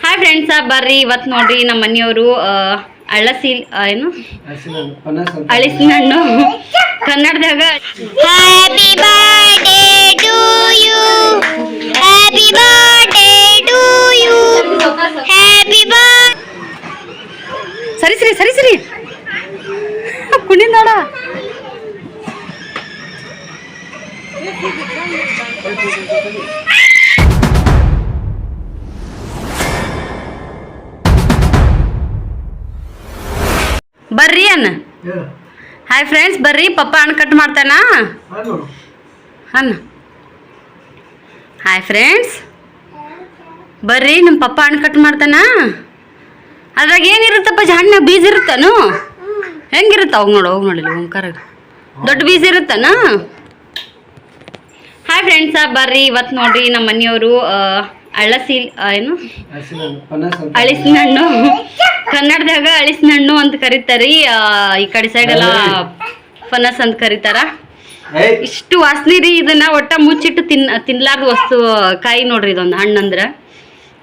Hi friends ಬರ್ರಿ. ಇವತ್ತು ನೋಡ್ರಿ ನಮ್ಮ ಮನೆಯವರು ಅಳಸಿ ಏನು? ಅಳಿಸಿನ ಹಣ್ಣು ಕನ್ನಡದಾಗ happy birthday to you happy birthday to you happy birth ಸರಿ ಸರಿ ಸರಿ ಸರಿ. ಕುಣಿದ್ ನೋಡ. ಬರ್ರಿ ಅನ್ನ ಹಾಯ್ ಫ್ರೆಂಡ್ಸ್ ಬರ್ರಿ. ಪಪ್ಪ ಹಣ್ಣು ಕಟ್ ಮಾಡ್ತಾನ? ಅನ್ನ ಹಾಯ್ ಫ್ರೆಂಡ್ಸ್ ಬರ್ರಿ ನಮ್ಮ ಪಪ್ಪ ಹಣ್ಣು ಕಟ್ ಮಾಡ್ತಾನ? ಅದ್ರಾಗ ಏನಿರುತ್ತಪ್ಪ ಹಣ್ಣು ಬೀಜ ಇರುತ್ತಾನು? ಹೆಂಗಿರುತ್ತ ಅವಾಗ ನೋಡು ಹೋಗಿ ನೋಡಿಲ್ಲ ಓಂಕಾರ. ದೊಡ್ಡ ಬೀಜ ಇರುತ್ತಾನ? ಹಾಯ್ ಫ್ರೆಂಡ್ಸ ಬರ್ರಿ. ಇವತ್ತು ನೋಡ್ರಿ ನಮ್ಮ ಮನೆಯವರು ಅಳಸಿ ಏನು? ಅಳಿಸಿನ ಹಣ್ಣು ಕನ್ನಡದಾಗ ಅಳಿಸಿನ ಹಣ್ಣು ಅಂತ ಕರೀತಾರಿ. ಈ ಕಡೆ ಸೈಡ್ ಎಲ್ಲ ಫನಸ್ ಅಂತ ಕರೀತಾರ. ಇಷ್ಟು ವಾಸನೆ ರೀ ಇದನ್ನ ಒಟ್ಟ ಮುಚ್ಚಿಟ್ಟು ತಿನ್ ತಿನ್ಲಾರ್ದ ವಸ್ತು ಕಾಯಿ ನೋಡ್ರಿ ಇದೊಂದು ಹಣ್ಣು ಅಂದ್ರೆ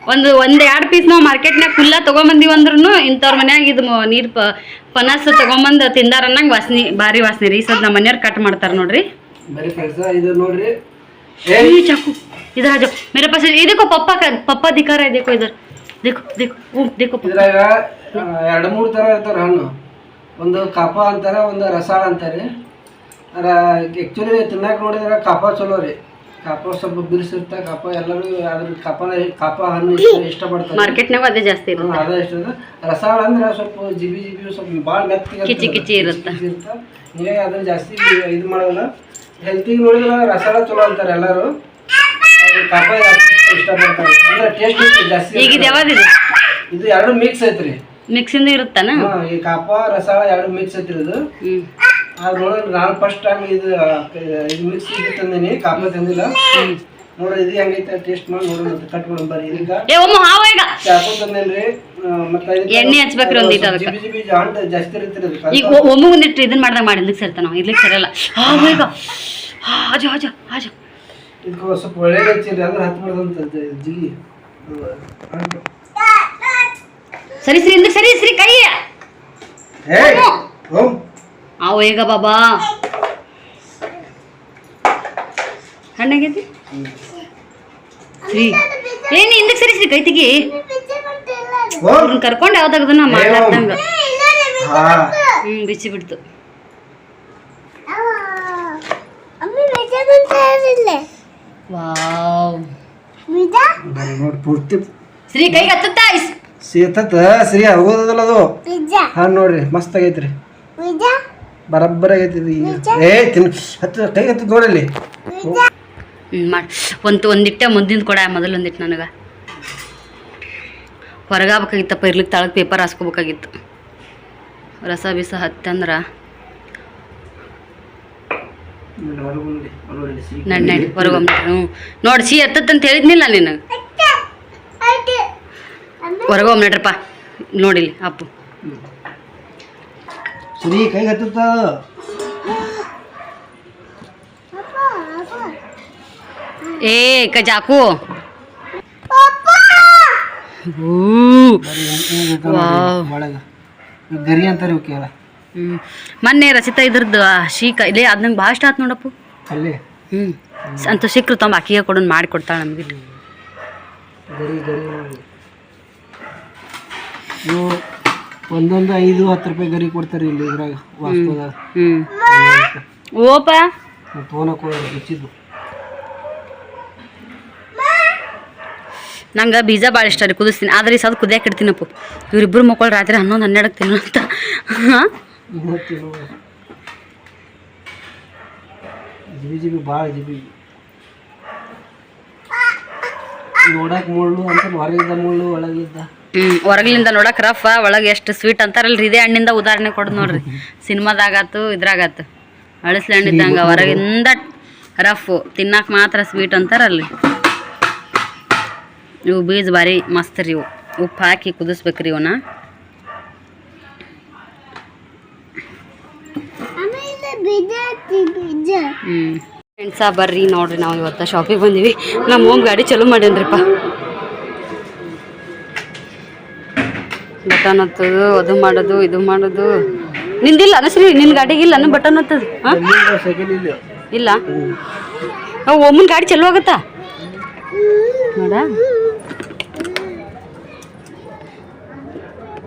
ಒಂದು ಒಂದ್ ಎರಡು ಪೀಸ್ ನಾವು ಮಾರ್ಕೆಟ್ನಾಗ ಕುಲ್ಲ ತಗೊಂಬಂದಿವಿ ಅಂದ್ರೂ ಇಂಥವ್ರ ಮನ್ಯಾಗ ಇದು ನೀರ್ ಪನಸ್ ತಗೊಂಬಂದು ತಿಂದಾರ ಅನ್ನಂಗೆ ವಾಸನೆ ಭಾರಿ ವಾಸನೆ ರೀ. ಸದ್ ನಮ್ಮ ಮನೆಯವ್ರು ಕಟ್ ಮಾಡ್ತಾರ ನೋಡ್ರಿ. ಬರೀ ಫ್ರೆಂಡ್ಸ್ ಇದು ನೋಡ್ರಿ ए चाकू इधर आ जाओ मेरे पास ये देखो पप्पा का पप्पा दिखा रहा है देखो इधर देखो देखो वो देखो पप्पा ಇದ್ರಾಗ ಆ, ಎರಡು ಮೂರು ಥರ ಇರ್ತಾರ ಹಣ್ಣು ಒಂದು ಕಾಪ ಅಂತಾರೆ ಒಂದು ರಸಾಳ ಅಂತಾರೆ ಆ್ಯಕ್ಚುಲಿ ತಿನ್ನಾಕ ನೋಡಿದ್ರೆ ಕಾಪ ಚಲೋ ರೀ ಕಾಪ ಸ್ವಲ್ಪ ಬಿರ್ಸಿರ್ತ ಕಾಪ ಎಲ್ಲರೂ ಅದ್ರ ಕಾಪನ ಕಾಪ ಹಣ್ಣು ಇಷ್ಟ ಇಷ್ಟಪಡ್ತಾರೆ ಮಾರ್ಕೆಟ್ನಾಗ ಅದೇ ಜಾಸ್ತಿ ಹ್ಮ್, ಇರುತ್ತೆ ಅದ ಇಷ್ಟ ರಸಾಳ ಅಂದ್ರೆ ಸ್ವಲ್ಪ ಜಿಬಿ ಜಿಬಿ ಸ್ವಲ್ಪ ಭಾಳ ಮೆತ್ತಿಗೆ ಕಿಚಿ ಕಿಚಿ ಇರುತ್ತೆ. ಇರುತ್ತೆ ಹೀಗಾಗಿ ಅದನ್ನ ಜಾಸ್ತಿ ಇದು ಮಾಡೋಲ್ಲ ಹೆಲ್ತಿಗೆ ನೋಡಿದ್ರೆ ರಸಾಳ ಚಲೋ ಅಂತಾರೆ ಎಲ್ಲರೂ ಇಷ್ಟ- ಇಷ್ಟಪಡ್ತಾರೆ. ಅಂದ್ರೆ ಟೇಸ್ಟ್ ಜಾಸ್ತಿ ಈಗ ಇದು ಯಾವ್ದಿದೆ? ಇದು ಎರಡು ಮಿಕ್ಸ್ ಐತ್ರಿ. ಮಿಕ್ಸಿಂದ ಇರುತ್ತಾನ? ಹಾ, ಈ ಕಾಪ ರಸಾಳ ಎರಡು ಮಿಕ್ಸ್ ಐತ್ರಿ ಇದು. ಹ್ಮ್. ಅದು ನಾನು ಫಸ್ಟ್ ಟೈಮ್ ಇದು ಇದು ಮಿಕ್ಸ್ ಇದು ತಂದೀನಿ ಕಾಪ ತಂದಿಲ್ಲ. ನೋಡ್ರಿ ಇದು ಹೆಂಗೈತೆ ಟೇಸ್ಟ್ ಮಾಡಿ ನೋಡೋಣ ಕಟ್ಕೊಂಡು ಬರ್ರಿ ಇದಕ್ಕ ಏ ಒಮ್ಮ ಹಾವ ಈಗ. ಚಾಕು ತಂದೇನ್ರಿ ಆ, ಮತ್ತೆ ಇದಕ್ಕೆ ಎಣ್ಣೆ ಹಚ್ಬೇಕ್ರಿ ಅದಕ್ಕೆ. ಜಿಬಿ ಜಿಬಿ ಹಣ್ಣು ಜಾಸ್ತಿ ಇರುತ್ತೆ ಅದಕ್ಕೆ ಈಗ ಒಮ್ಮ ಒಂದಿಟ್ಟು ಇದನ್ನ ಮಾಡ್ದಾಗ ಮಾಡಿ ಇದಕ್ಕೆ ಸೇರ್ತಾನ ಇರ್ಲಿಕ್ಕೆ ಸರಲ್ಲ. ಹಾವ ಈಗ. ಹಾಜ ಆಜು ಆಜು. ಇದಕ್ಕೆ ಸ್ವಲ್ಪ ಒಳ್ಳೆ ಹಚ್ಚಿರಿ ಅಂದ್ರೆ ಹತ್ತು ಮಾಡ್ದಂತ ಜಿಗಿ. ಸರಿ ಸರಿ ಹಿಂದಕ್ಕೆ ಸರಿ ಸರಿ ಕೈ. ಆವ ಈಗ ಬಾಬಾ? ಹಣ್ಣಾಗೈತಿ ಸರಿ. ಏನ್ ಹಿಂದಕ್ಕೆ ಸರಿ ಸರಿ ಕೈ ತೆಗಿ. ಅವ್ರನ್ನ ಕರ್ಕೊಂಡು ಯಾವ್ದಾಗದನ್ನ ಮಾಡ್ಲಾರ್ದಂಗ ಹ್ಞೂ ಹ್ಮ್ ಬಿಚ್ಚಿ ಬಿಡ್ತು. ವಾವ್. ನೋಡಿ ಪೂರ್ತಿ ಶ್ರೀ ಕೈಗೆ ಹತ್ತತ್ತ? ಆಗೋದಲ್ಲ ಅದು? ಹಾ ನೋಡ್ರಿ ಮಸ್ತ್ ಆಗೈತ್ರಿ. ಬರಬ್ಬರ ಆಗೈತಿ ಇದು. ಏ ತಿನ್ ಹತ್ತು ಕೈ ಹತ್ತು ನೋಡಲ್ಲಿ ಮಾಡಿ. ಒಂದು ಒಂದಿಟ್ಟ ಮುಂದಿನ ಕೊಡ ಮೊದಲೊಂದಿಟ್ಟು ನನಗೆ. ಹೊರಗಾಗಬೇಕಾಗಿತ್ತಪ್ಪ ಇರ್ಲಿಕ್ಕೆ ತಾಳಕ್ಕೆ ಪೇಪರ್ ಹಾಸ್ಕೋಬೇಕಾಗಿತ್ತು. ರಸ ಬಿಸ ಹತ್ತಂದ್ರ ನಡ್ ನಡಿ ಹೊರಗೊಮ್ಮ ಹ್ಞೂ. ನೋಡಿ ಸಿ ಹತ್ತತ್ತಂತ ಹೇಳಿದ್ನಿಲ್ಲ ನಿನಗೆ ಹೋಗ್ ನಡ್ರಪ್ಪ. ನೋಡಿಲಿ ಅಪ್ಪು ಸರಿ ಕೈ ಹತ್ತತ್ತ? ಏ ಕಜಾಕು ಗರಿ ಅಂತಾರೆ ಇವಕ್ಕೆಲ್ಲ ಹ್ಞೂ ಮೊನ್ನೆ ರಚಿತಾ ಇದ್ರದ್ದು ಶೀಕ ಇಲ್ಲೇ ಅದು ನಂಗೆ ಭಾಳ ಇಷ್ಟ ಆಯ್ತು ನೋಡಪ್ಪು. ಅಲ್ಲಿ? ಹ್ಞೂ ಅಂತ ಸಿಕ್ಕರು ತಮ್ಮ ಅಕ್ಕಿಗೆ ಕೊಡೋನ್ ಮಾಡಿ ಕೊಡ್ತಾಳೆ ನಮಗೆ ಇವು ಒಂದೊಂದು ಐದು ಹತ್ತು ರೂಪಾಯಿ ಗರಿ ಕೊಡ್ತಾರೆ ಇಲ್ಲಿ ಇದ್ರಾಗ ಹ್ಞೂ ಓಪ. ಬಿಚ್ಚಿದ್ದು. ನಂಗೆ ಬೀಜ ಭಾಳ ಇಷ್ಟ ರೀ ಕುದಿಸ್ತೀನಿ. ಆದ್ರೆ ಈ ಸದ್ ಕುದಿಯಕ್ಕೆ ಇಡ್ತೀನಪ್ಪ. ಇವ್ರಿಬ್ರು ಮಕ್ಕಳು ರಾತ್ರಿ ಹನ್ನೊಂದು ಹನ್ನೆರಡಕ್ಕೆ ತಿನ್ನು ಅಂತ ಹಾಂ? ಇವತ್ತು ಜಿಬಿ ಜಿಬಿ ಭಾಳ ಜಿಬಿ. ನೋಡಕ್ ಮುಳ್ಳು ಅಂತ ಹೊರಗಿದ್ದ ಮುಳ್ಳು ಒಳಗಿದ್ದ ಹ್ಮ್ ಹೊರಗ್ಲಿಂದ ನೋಡಕ್ಕೆ ರಫ್ ಒಳಗೆ ಎಷ್ಟು ಸ್ವೀಟ್ ಅಂತಾರಲ್ರಿ? ಇದೇ ಹಣ್ಣಿಂದ ಉದಾಹರಣೆ ಕೊಡ್ ನೋಡ್ರಿ. ಸಿನಿಮಾದಾಗಾತು ಇದ್ರಾಗಾತು. ಅಳಸ್ಲಿ ಹಣ್ಣಿದ್ದಂಗ ಹೊರಗಿಂದ ರಫ್ ತಿನ್ನಕ್ಕೆ ಮಾತ್ರ ಸ್ವೀಟ್ ಅಂತಾರಲ್ರಿ. ಇವು ಬೀಜ ಭಾರಿ ಮಸ್ತ್ ರೀ ಇವು. ಉಪ್ಪು ಹಾಕಿ ಕುದಿಸ್ಬೇಕ್ರಿ ಇವನ್ನ ಫ್ರೆಂಡ್ಸ ಬರ್ರಿ, ನೋಡ್ರಿ, ನಾವು ಇವತ್ತು ಶಾಪಿಗೆ ಬಂದೀವಿ. ನಮ್ಮ ಹೋಮ್ ಗಾಡಿ ಚಲೋ ಮಾಡ್ಯಾನ್ರಿಪ್ಪ. ಬಟನ್ ಹತ್ತದು, ಅದು ಮಾಡೋದು, ಇದು ಮಾಡೋದು. ನಿಂದಿಲ್ಲ, ಅನಸ್ರಿ, ನಿನ್ ಗಾಡಿಗಿಲ್ಲ ಅನ್ನ ಬಟನ್ ಹತ್ತದು. ಇಲ್ಲ? ಇಲ್ಲ ಒಮ್ಮನ್ ಗಾಡಿ ಚಲೋ ಆಗತ್ತ? ನೋಡ.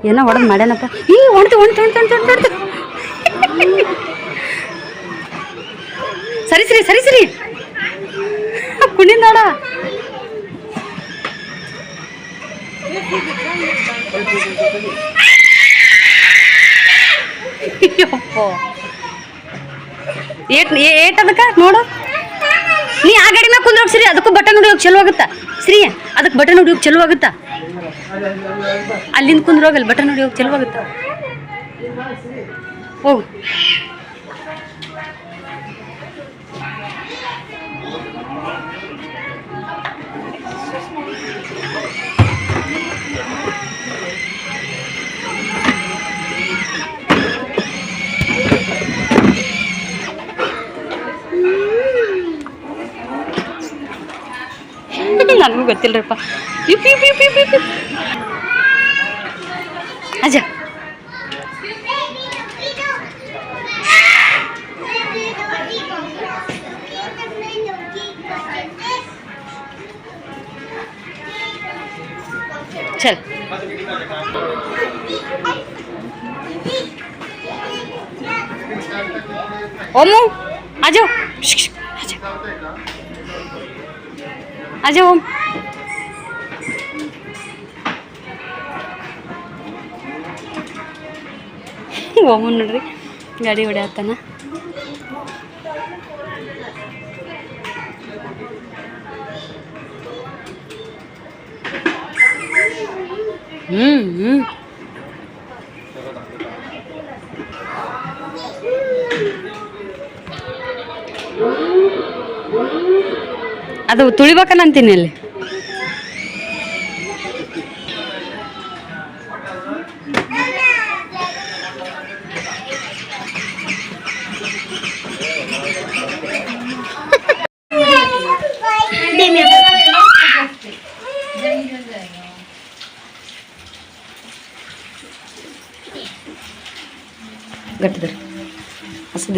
ಏನೋ ಹೊಡೆದು ಮಾಡ್ಯಾನಪ್ಪ. ಈ ಹೊಣ್ತು ಹೊಣ್ತು ಹೊಡ್ತು ಹೊಡ್ತು ಹೊಣ್ತು ಸರಿ ಸರಿ ಸರಿ ಸರಿ. ಕುಣಿದ್ ನೋಡ. ಏಟ್ ಏಟ್ ಅದಕ್ಕೆ? ನೋಡು. ನೀ ಆ ಗಾಡಿ ಮ್ಯಾಗ ಕುಂದ್ರೋಗ್ ಸರಿ, ಅದಕ್ಕೂ ಬಟನ್ ಹೊಡಿಯೋಕೆ ಚಲೋ ಆಗುತ್ತಾ? ಶ್ರೀ, ಅದಕ್ಕೆ ಬಟನ್ ಹೊಡಿಯೋಕೆ ಚಲೋ ಆಗುತ್ತಾ? ಅಲ್ಲಿಂದ ಕುಂದ್ರೋಗಲ್ಲ ಬಟನ್ ಹೊಡಿಯೋಕೆ ಚಲೋ ಆಗುತ್ತಾ? ಹೋಗು. ನನಗೂ ಗೊತ್ತಿಲ್ಲರಪ್ಪ ಇಪ್ ಇಪ್ ಇಪ್ ಇಪ್ ಇಪ್ ಅಜ್ಜ ಚಲ್ ಓಮು ಆಜೋ ಆಜೋ ಓಮ್ ಓಮನ್ ನೋಡ್ರಿ. ಗಾಡಿ ಹೊಡ್ಯಾತನ. ಹ್ಮ್ ಹ್ಮ್. ಅದು ತುಳಿಬೇಕನ್ನ ಅಂತೀನಿ ಅಲ್ಲಿ. असं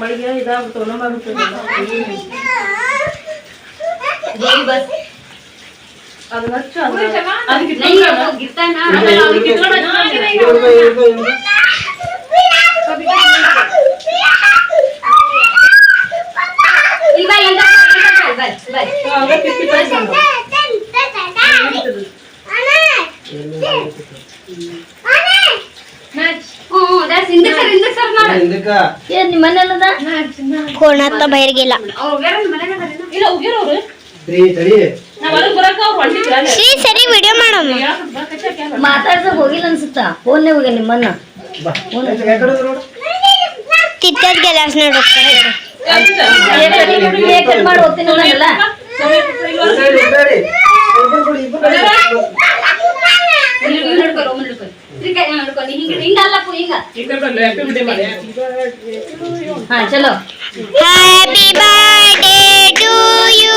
ಮಳಿಗೆ ಇದಾಗುತ್ತಲ್ಲ ಮಾಡುತ್ತದೆ ಅದನ್ನ ಹಚ್ಚು ಅದಕ್ಕೆ Match. Oh, that's in the ಕೋಣತ್ತ ಬೈರ್ಗಿಲ್ಲ three ತಡಿ ಶ್ರೀ ಸರಿ ವಿಡಿಯೋ ಮಾಡಮ್ಮ ಮಾತಾಡ್ಸ ಹೋಗಿಲ್ಲ ಅನ್ಸುತ್ತಾ ಫೋನ್ನೇ ಹೋಗಿ ನಿಮ್ಮನ್ನ ಬಾ ಯಾಕಡೆ ನೋಡು ತಿತ್ತದ ಗೆಲಾಸ್ ನೋಡುತ್ತಾರೆ ಮಾಡಿ ಹೋಗ್ತೀನಿ ಅನ್ನಲ್ಲ ಸರಿ, ಸರಿ. ಇಬ್ರು ಕೊಡಿ, ಇಬ್ರು ಕೊಡಿ. ಹಾ ಚಲೋ happy birthday to you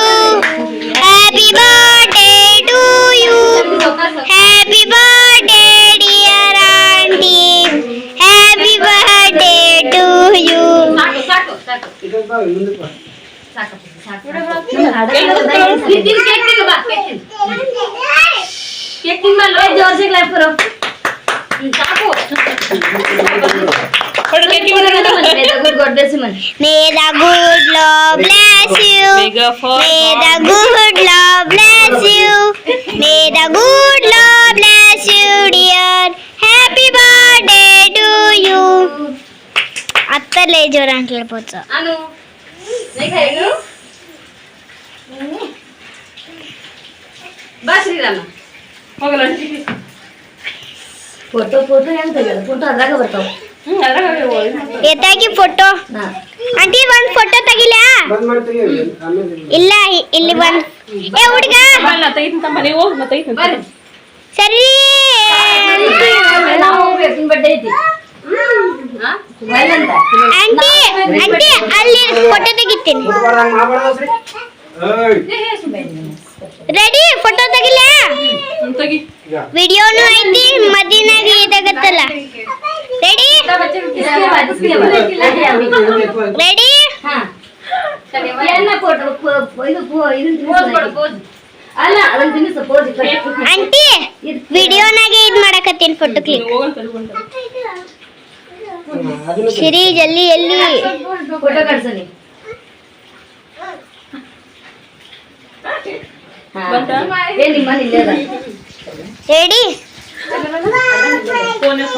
happy birthday to you happy birthday dear aunty happy birthday to you ಸಾಕು ಸಾಕು ಸಾಕು ಇದನ್ನ ಬಾ, ಮುಂದಕ್ಕೆ ಬಾ. ಸಾಕಪ್ಪ ಸಾಕು May the good Lord bless you. May the good Lord bless you. May the good Lord bless you, dear. Happy birthday to you. అత్తలే జోరానికి వెళ్ళిపోవచ్చు పోతా పోతా ఎంత కదా పోతా పడతావు ತೆಗಿಯೋದು ಫೋಟೋ ಎತ್ತಾಗಿ ಆಂಟಿ ಒಂದ್ ಫೋಟೋ ತೆಗಿಲ? ಇಲ್ಲ ಇಲ್ಲಿ ಬಂದ್. ಏ ಹುಡುಗ! ಸರಿ. ಆಂಟಿ ಆಂಟಿ ಅಲ್ಲಿ ಫೋಟೋ ತೆಗಿತೀನಿ. ರೆಡಿ ಫೋಟೋ ತೆಗಿಲ? ವಿಡಿಯೋನು ಐತಿ ಮದಿನಾಗ ಇದಾಗತ್ತಲ್ಲ. ರೆಡಿ ಆಂಟಿ ವಿಡಿಯೋನಾಗೆ ಇದ್ ಮಾಡಕತ್ತೀನಿ ಫೋಟೋ ಕ್ಲಿಕ್ ಶಿರಿ ಸಿರಿ ಜಲ್ಲಿ ಎಲ್ಲಿ? ಫೋಟೋ ಕಳ್ಸನಿ ರೆಡಿ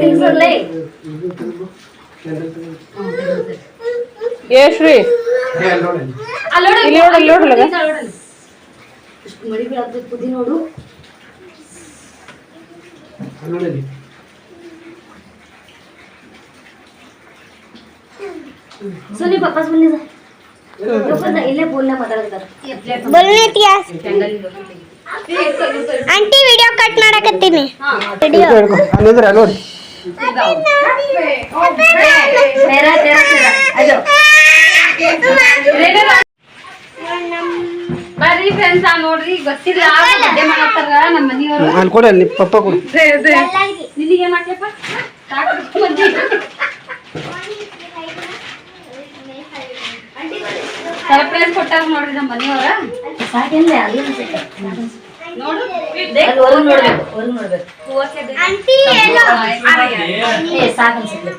ತಿನ್ಸರ್ಲೇ ಏ ಶ್ರೀ. ಏ, ಅಲ್ಲಿ ನೋಡಿ. ಇಲ್ಲಿ ನೋಡು, ಇಲ್ಲಿ ನೋಡು. ಇಷ್ಟು ಮಳಿ ಬೀಳತ್ತೈತಿ ಕುದಿ ನೋಡು. ಸೋನಿ ಬಂದಿದ ಇಲ್ಲೇ ಮಾತಾಡ್ತಾರೆ ಬೋಲ್ನೆ ತ್ಯಾಸ್ ಆಂಟಿ ವಿಡಿಯೋ ಕಟ್ ಮಾಡಕತ್ತೀನಿ. ವಿಡಿಯೋ ನೋಡಿ. ಬರ್ರಿ ಫ್ರೆಂಡ್ಸ್ ನೋಡ್ರಿ ಗೊತ್ತಿಲ್ಲ ಬಡ್ಡೆ ಮಾಡತ್ತಾರ ನಮ್ಮ ಮನಿಯವರು. ಅಲ್ಲಿ ಕೊಡಿ ಅಲ್ಲಿ ಪಪ್ಪ ಕೊಡು. ನಿನಗೆ ಮಾಡ್ಲಪ್ಪ ಸರ್ಪ್ರೈಸ್ ಕೊಟ್ಟಾರ ನೋಡ್ರಿ ನಮ್ಮ ಮನಿಯವ್ರ. ಸಾಕೇನ್ಲೆ ಅದೇನು ನೋಡು ಅಲ್ಲಿ ಹೊರಗ್ ನೋಡ್ಬೇಕು ಹೊರಗ್ ನೋಡ್ಬೇಕು ಆಂಟಿ ಎಲ್ಲೋ ಏ ಸಾಕ್ ಅನ್ಸುತ್ತೆ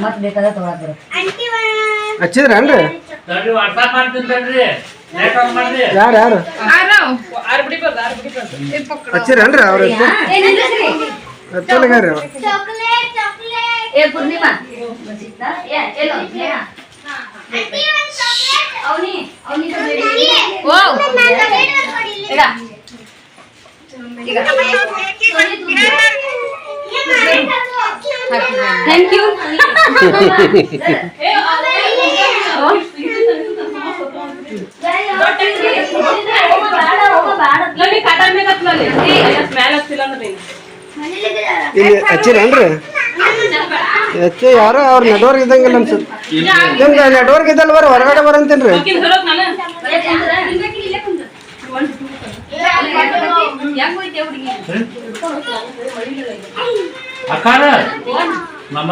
ಮತ್ ಬೇಕಾದ ತಗೊಳತ್ತಾರ ಹಚ್ಚಿದ್ರನ್ರಿ ವಾಟ್ಸಾಪ್ ಮಾಡ್ತೀನಿ ತಡ್ರಿ ನೇಟ್ ಮಾಡ್ರಿ ಯಾರು ಯಾರು ಹಚ್ಚಿರನ್ರಿ ಅವ್ರ ಹಚ್ಚಲಿಗಾರಿ ಅವ್ರು ಚಾಕ್ಲೇಟ್ ಚಾಕ್ಲೇಟ್ ಏ ಪೂರ್ಣಿಮಾ ಇಲ್ಲಿ ಹಚ್ಚಿರೇನ್ರಿ ಹಚ್ಚಿ ಯಾರೋ ಅವ್ರ ನೆಟ್ವರ್ಕ್ ಇದ್ದಂಗಿಲ್ಲ ಅನ್ಸುತ್ತೆ. ನಿಮ್ದು ನೆಟ್ವರ್ಕ್ ಇದ್ದಲ್ಲ ಬರ್ರಿ, ಹೊರಗಡೆ ಬರಂತೇನ್ರಿ? ಅಕ್ಕಾರ ನಮ್ಮ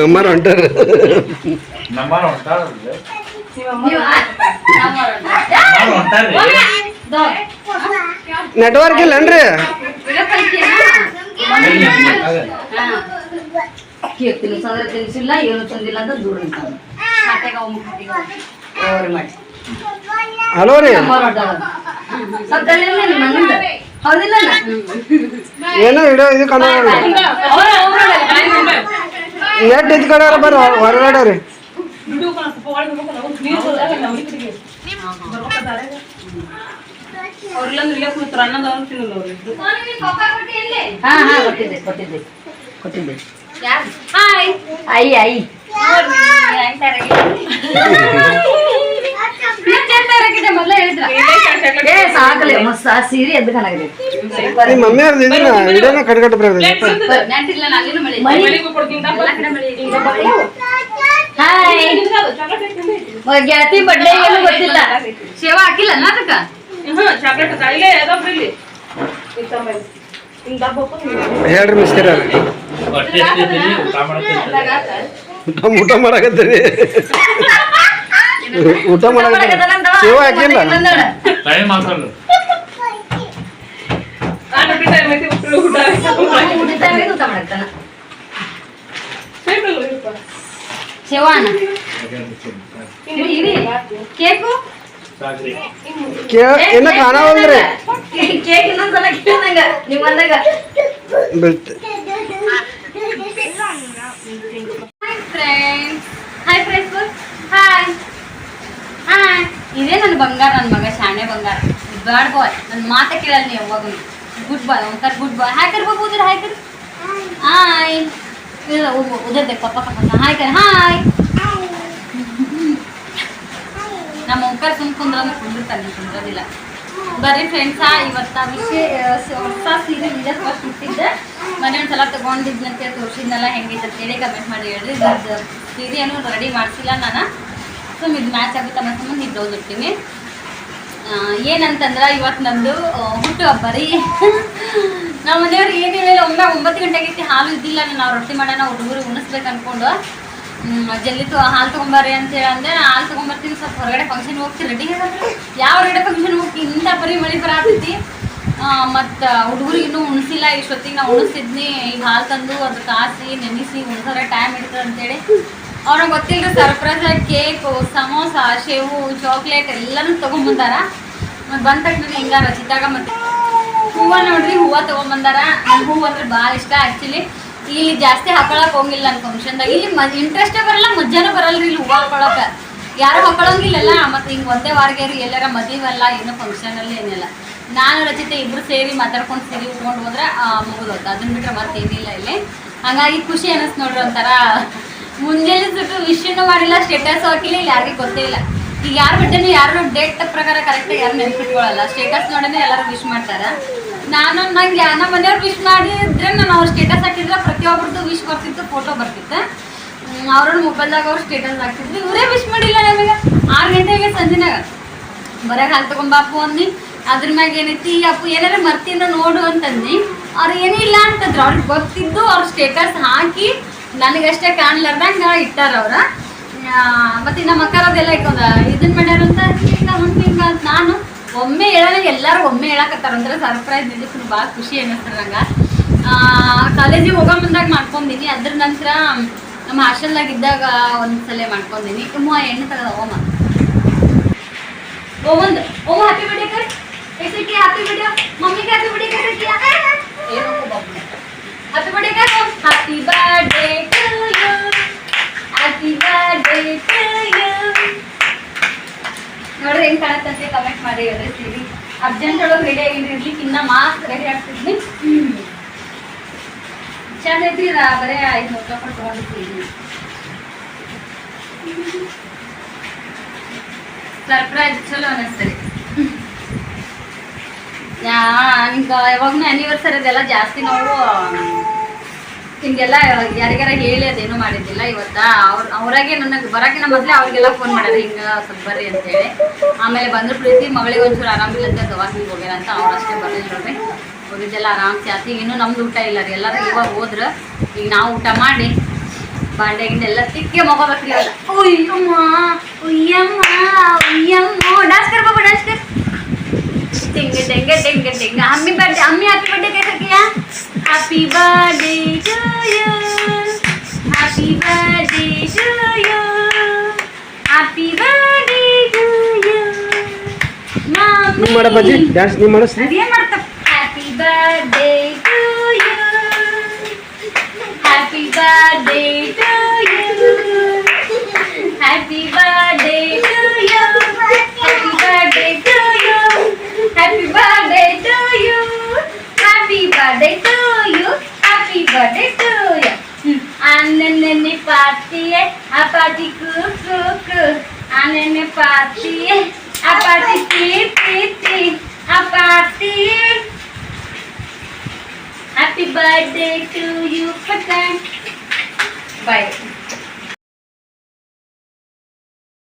ಅಮ್ಮಾರ ಹೊಂಟಾರ. ನೆಟ್ವರ್ಕ್ ಇಲ್ಲನ್ರಿ ತಿನ್ಸಿಲ್ಲ ಏನು ತಂದಿಲ್ಲ ಅಂತ ದೂರ ನಿಂತಾನ ಓವರ್ ಮಾಡಿ. ಹಲೋ ರೀ? ಏನೋ ಇಡೋ ಇದು ಕಣ ನೆಟ್ ಇದ್ ಕಡೆ ಬರ ಹೊರ- ಹೊರಗಡೆ ರೀ ಹಾ ಹಾ ಕೊಟ್ಟಿದ್ದೆ ನಿಮ್ಮ ಇದನ್ನ ಬರೋದು ಗೆಳತಿ ಬಡ್ಡೆ ಏನು ಗೊತ್ತಿಲ್ಲ. ಸೇವಾ ಹಾಕಿಲ್ಲ ಅದಕ್ಕ ಹೇಳ್ರಿ ಮಿಸ್ಕರ ಊಟ ಮಾಡಕತ್ತೀರಿ? ಊಟ ಮಾಡಕತ್ತೀರಿ ಸೇವ ಹಾಕಿಲ್ಲ ಟೈಮ್ ಇರಿ ಕೇಕು? ಕೇ ಇನ್ನ ಕೇಕ್ ಇನ್ನೊಂದ್ಸಲ ಕೇಳ್ದಂಗ ನೀವ್ ಅಂದಾಗ ಬೀಳ್ತ hi friends hi friends hi hi ಇದೇ ನನ್ನ ಬಂಗಾರ ನನ್ನ ಮಗ ಶಾಣೆ ಬಂಗಾರ. ಬ್ಯಾಡ್ ಬಾಯ್ ನನ್ನ ಮಾತ ಕೇಳಲ್ಲ ನೀವು ಯಾವಾಗೂ ಗುಡ್ ಬಾಯ್ ಒಂಥರ ಗುಡ್ ಬಾಯ್ ಹಾಯ್ ಕರ್ ಬಾಬು, ಉದ್ರ ಹಾಯ್ ಕರ್ ಹಾಯ್ ಇಲ್ಲ ಉದರ್ದೆ, ಪಪ್ಪ ಕಪ್ಪ ಹಾಯ್ ಹಾಯ್ ನಮ್ಮ ಓಂಕಾರ ಸುಮ್ ಕುಂದ್ರ ಕುಂದಿರ್ತಾನೆ ಕುಂದ್ರದಿಲ್ಲ. ಬರ್ರಿ ಫ್ರೆಂಡ್ಸ ಇವತ್ತ ವಿಷಯ ಹೊಸ ಸೀರೆ ನಿಜ ಫಸ್ಟ್ ಇಟ್ಟಿದ್ದೆ ಮನೆ ಒಂದ್ಸಲ ತಗೊಂಡಿದ್ನಂತೆ, ತೋರಿಸಿದ್ನಲ್ಲ, ಹೆಂಗೈತೆ ಅಂತೇಳಿ ಕಮೆಂಟ್ ಮಾಡಿ ಹೇಳ್ರಿ. ಇದು ಸೀರೆ ಏನು ರೆಡಿ ಮಾಡಿಸಿಲ್ಲ ನಾನು. ಸುಮ್ ಇದು ಮ್ಯಾಚ್ ಆಗುತ್ತೆ ಅನ್ನೋ ಸಂಬಂಧ ಇದು ಓದಿರ್ತೀನಿ ಏನಂತಂದ್ರೆ ಇವತ್ತು ನಂದು ಹುಟ್ಟು ಹಬ್ಬ ರೀ. ನಮ್ಮ ಮನೆಯವ್ರು ಏನು ಹೇಳಿಲ್ಲ, ಒಮ್ಮೆ ಒಂಬತ್ತು ಗಂಟೆಗೆ ಐತಿ ಹಾಲು ಇದ್ದಿಲ್ಲ ನಾವು ರೊಟ್ಟಿ ಮಾಡೋಣ, ಹುಡುಗರು ಉಣಿಸ್ಬೇಕು ಅಂದ್ಕೊಂಡು ಜಲ್ದಿ ತೊ ಹಾಲು ತೊಗೊಂಬರ್ರಿ ಅಂತ ಹೇಳಿ ಅಂದರೆ ಹಾಲು ತೊಗೊಂಬರ್ತೀನಿ, ಸ್ವಲ್ಪ ಹೊರಗಡೆ ಫಂಕ್ಷನ್ ಹೋಗ್ತೀನಿ ರೆಡಿ ಯಾವ ಹೊರಗಡೆ ಫಂಕ್ಷನ್ ಹೋಗಿ ಇಂಥ ಬರೀ ಮಳೆ ಬರತೈತಿ. ಮತ್ತು ಹುಡುಗರಿಗೆ ಇನ್ನೂ ಉಣಿಸಿಲ್ಲ, ಇಷ್ಟೊತ್ತಿಗೆ ನಾವು ಉಣಿಸಿದ್ನಿ. ಈಗ ಹಾಲು ತಂದು ಅದು ಕಾಸಿ, ನೆನೆಸಿ ಉಣಿಸೋರೆ ಟೈಮ್ ಇಡ್ತದೆ ಅಂತೇಳಿ ಅವ್ರಿಗೆ ಗೊತ್ತಿಲ್ಲ ಸರ್ಪ್ರೈಸ್ ಕೇಕು, ಸಮೋಸ, ಶೇವು ಚಾಕ್ಲೇಟ್ ಎಲ್ಲಾನು ತೊಗೊಂಬಂದಾರ. ಮತ್ತು ಬಂದ ತಕ್ಷಣ ಹಿಂಗ ರಚಿತಾಗ ಮತ್ತೆ ಹೂವ ನೋಡ್ರಿ, ಹೂವ ತೊಗೊಂಬಂದಾರ. ನನ್ಗೆ ಹೂವು ಅಂದ್ರೆ ಭಾಳ ಇಷ್ಟ ಆ್ಯಕ್ಚುಲಿ ಇಲ್ಲಿ ಜಾಸ್ತಿ ಹಾಕೊಳಕ್ ಹೋಗಿಲ್ಲ ನನ್ನ ಫಂಕ್ಷನ್ದಾಗ ಇಲ್ಲಿ ಮ ಇಂಟ್ರೆಸ್ಟೇ ಬರಲ್ಲ ಮಜ್ಜಾನೇ ಬರಲ್ಲ ರೀ ಇಲ್ಲಿ ಹೂವು ಹಾಕೊಳಕ್ಕೆ ಯಾರು ಹಾಕೊಳಂಗಿಲ್ಲಲ್ಲ ಮತ್ತೆ ಹಿಂಗೆ ಒಂದೇ ವಾರಗೇರಿ ಎಲ್ಲಾರ ಮದುವೆಲ್ಲ, ಏನೋ ಫಂಕ್ಷನಲ್ಲಿ ಏನಿಲ್ಲ. ನಾನು ರಚಿತ ಇಬ್ರು ಸೇರಿ ಮಾತಾಡ್ಕೊಂಡು ಸೇರಿ ಉಟ್ಕೊಂಡು ಹೋದ್ರೆ ಮುಗಿದೋತು ಅದನ್ನ ಬಿಟ್ರೆ ಮತ್ತೇನಿಲ್ಲ ಇಲ್ಲಿ. ಹಂಗಾಗಿ ಖುಷಿ ಅನಿಸ್ತು ನೋಡ್ರಿ ಒಂಥರ. ಮುಂಜಾನೆ ಸ್ವಲ್ಪ ವಿಶ್ಯನೂ ಮಾಡಿಲ್ಲ ಸ್ಟೇಟಸ್ ಹಾಕಿಲ್ಲ, ಇಲ್ಲಿ ಯಾರಿಗೂ ಗೊತ್ತೇ ಇಲ್ಲ ಈಗ ಯಾರು ಬಿಟ್ಟನು ಯಾರು ಡೇಟ್ ಪ್ರಕಾರ ಕರೆಕ್ಟಾಗಿ ಯಾರು ನೆನ್ಪಿಟ್ಕೊಳ್ಳಲ್ಲ ಸ್ಟೇಟಸ್ ನೋಡೇ ಎಲ್ಲರೂ ವಿಶ್ ಮಾಡ್ತಾರೆ. ನಾನು ನಂಗೆ ನಮ್ಮ ಮನೆಯವ್ರು ವಿಶ್ ಮಾಡಿದ್ರೆ ನಾನು ಅವ್ರ ಸ್ಟೇಟಸ್ ಹಾಕಿದ್ರೆ ಪ್ರತಿಯೊಬ್ಬರದ್ದು ವಿಶ್ ಬರ್ತಿತ್ತು ಫೋಟೋ ಬರ್ತಿತ್ತು. ಅವ್ರ ಮೊಬೈಲ್ದಾಗ ಅವ್ರು ಸ್ಟೇಟಸ್ ಹಾಕ್ತಿದ್ರು. ಇವರೇ ವಿಶ್ ಮಾಡಿಲ್ಲ ನಮಗೆ ಆರು ಗಂಟೆಗೆ ಸಂಜೆನಾಗ. ಬರೋಕೆ ಹಾಲು ತೊಗೊಂಬಾಪು ಅಂದು ಅದ್ರ ಮ್ಯಾಗ ಏನೈತಿ, ಅಪ್ಪು ಏನಾರ ಮರ್ತಿಂದ ನೋಡು ಅಂತಂದು ಅವ್ರು ಏನಿಲ್ಲ ಅಂತಂದ್ರು. ಅವ್ರಿಗೆ ಗೊತ್ತಿದ್ದು ಅವ್ರ ಸ್ಟೇಟಸ್ ಹಾಕಿ ನನಗಷ್ಟೇ ಕಾಣ್ಲಾರ್ದಂಗ ಇಟ್ಟಾರ ಅವ್ರ ಮತ್ತೆ ನಮ್ಮ ಅಕ್ಕರದೆಲ್ಲ ಇಟ್ಕೊಂಡ ಇದನ್ನ ಮಾಡ್ಯಾರಂತ ಹಿಂಗ ಅಂತ ಹಿಂಗ ಅಂತ ನಾನು ಒಮ್ಮೆ ಹೇಳಲ್ಲ ಎಲ್ಲಾರು ಒಮ್ಮೆ ಹೇಳಕತ್ತಾರಂದ್ರೆ ಸರ್ಪ್ರೈಸ್ ನಿಲ್ಲಿಸ್ ಭಾಳ ಖುಷಿ ಅನ್ನಿಸ್ತಾರೆ ನಂಗೆ. ಕಾಲೇಜಿಗೆ ಹೋಗೋ ಮುಂದಾಗ ಮಾಡ್ಕೊಂಡೀನಿ ಅದ್ರ ನಂತರ ನಮ್ಮ ಹಾಸ್ಟೆಲ್ದಾಗ ಇದ್ದಾಗ ಒಂದ್ಸಲ ಮಾಡ್ಕೊಂಡೀನಿ ತುಂಬ ಎಣ್ಣೆ ತಗದ ಓಮ ಓ ಹ್ಯಾಪಿ ಬರ್ಡೇ ಹ್ಯಾಪಿ ಬರ್ಡೇ ಮಮ್ಮಿಗೆ happy birthday happy birthday Happy birthday to you. Happy birthday to you. ನೋಡ್ರಿ ಹೆಂಗ್ ಕಾಣತ್ತಂತೆ ಕಮೆಂಟ್ ಮಾಡಿ ಹೇಳ್ರಿ ಅರ್ಜೆಂಟ್ ಒಳಗೆ ರೆಡಿ ಆಗಿದ್ರಿ ಇರ್ಲಿಕ್ಕೆ ಇನ್ನ ಮಾಸ್ಕ್ ರೆಡಿ ಆಗ್ತಿದ್ವಿ. ಚಂದ ಐತ್ರಿ ಬರೇ ಐದು ನೂರು ರೂಪಾಯಿ ತಗೊಂಡಿರ್ತೀವಿ ಸರ್ಪ್ರೈಸ್ ಚಲೋ ಅನ್ನಿಸ್ತದೆ ಯಾ, ನಿಮ್ಗೆ ಯಾವಾಗಲೂ ಆ್ಯನಿವರ್ಸರಿ ಅದೆಲ್ಲ ಜಾಸ್ತಿ ನಾವು. ಹಿಂಗೆಲ್ಲ ಯಾರಿಗಾರ ಹೇಳಿ ಅದೇನು ಮಾಡಿದ್ದಿಲ್ಲ ಇವತ್ತ? ಅವ್ರ ಅವರಾಗೆ ನನಗೆ ಬರೋಕಿನ ಮೊದಲೇ ಅವ್ರಿಗೆಲ್ಲ ಫೋನ್ ಮಾಡ್ಯಾರ ಹಿಂಗೆ ಸ್ವಲ್ಪ ಬರ್ರಿ ಅಂತೇಳಿ ಆಮೇಲೆ ಬಂದ್ರು ಪ್ರೀತಿ, ಮಗಳಿಗೆ ಒಂಚೂರು ಆರಾಮಿಲ್ಲ ಅಂತ ದವಾಖಾನಿಗೆ ಹೋಗ್ಯಾರ ಅಂತ ಅವ್ರು ಅಷ್ಟೇ ಬರಲಿಲ್ಲ ನೋಡ್ರಿ. ಹೋಗಿದ್ದೆಲ್ಲ ಆರಾಮ್ ಜಾಸ್ತಿ ಇನ್ನೂ ನಮ್ದು ಊಟ ಇಲ್ಲ ರೀ. ಎಲ್ಲರೂ ಇವಾಗ ಹೋದ್ರೆ. ಈಗ ನಾವು ಊಟ ಮಾಡಿ ಬಾಂಡೆ ಗಿಂಡೆ ಎಲ್ಲ ತಿಕ್ಕೆ ಮಗೋಬೇಕ್ರಿ ಅಲ್ಲ ಉಯ್ಯಮ್ಮ ಉಯ್ಯಮ್ಮ ಉಯ್ಯಮ್ಮ ಡಾನ್ಸ್ ಕರ್ಬೋ ಡಾನ್ಸ್ ಕರ್ ಟಿಂಗ ಟಿಂಗ ಟಿಂಗ ಅಮ್ಮಿ ಬರ್ಡೆ ಅಮ್ಮಿ happy birthday Happy birthday to you. Happy birthday to you. Happy birthday to you. Mommy. das baji dance nimmada Marta. Happy birthday to you.